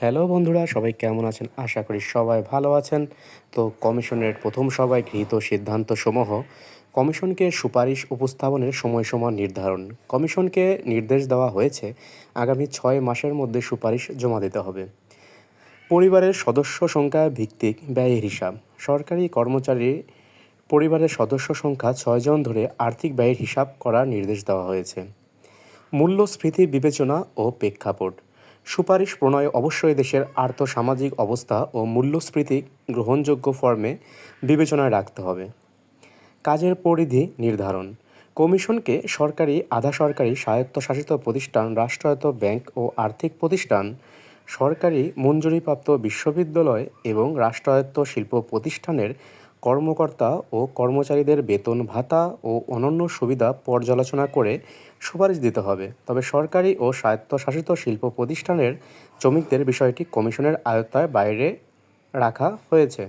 Hello বন্ধুরা, সবাই কেমন আছেন? আশা করি সবাই ভালো আছেন। তো কমিশনের প্রথম সভায় গৃহীত সিদ্ধান্তসমূহ কমিশনকে সুপারিশ উপস্থাপনের সময়সীমা নির্ধারণ। কমিশনকে নির্দেশ দেওয়া হয়েছে, আগামী ছয় মাসের মধ্যে সুপারিশ জমা দিতে হবে। পরিবারের সদস্য সংখ্যা ভিত্তিক ব্যয়ের হিসাব। সরকারি কর্মচারী পরিবারের সদস্য সংখ্যা ছয়জন ধরে আর্থিক ব্যয়ের হিসাব করার নির্দেশ দেওয়া হয়েছে। মূল্যস্ফীতি বিবেচনা ও প্রেক্ষাপট। সুপারিশ প্রণয় অবশ্যই দেশের আর্থসামাজিক অবস্থা ও মূল্যস্ফীতি গ্রহণযোগ্য ফর্মে বিবেচনায় রাখতে হবে। কাজের পরিধি নির্ধারণ। কমিশনকে সরকারি আধা সরকারি স্বায়ত্তশাসিত প্রতিষ্ঠান, রাষ্ট্রায়ত্ত ব্যাংক ও আর্থিক প্রতিষ্ঠান, সরকারি মঞ্জুরিপ্রাপ্ত বিশ্ববিদ্যালয় এবং রাষ্ট্রায়ত্ত শিল্প প্রতিষ্ঠানের কর্মকর্তা ও কর্মচারীদের বেতন ভাতা ও অনন্য সুবিধা পর্যালোচনা করে সুপারিশ দিতে হবে। তবে সরকারি ও স্বায়ত্তশাসিত শিল্প প্রতিষ্ঠানের শ্রমিকদের বিষয়টি কমিশনের আয়ত্তায় বাইরে রাখা হয়েছে।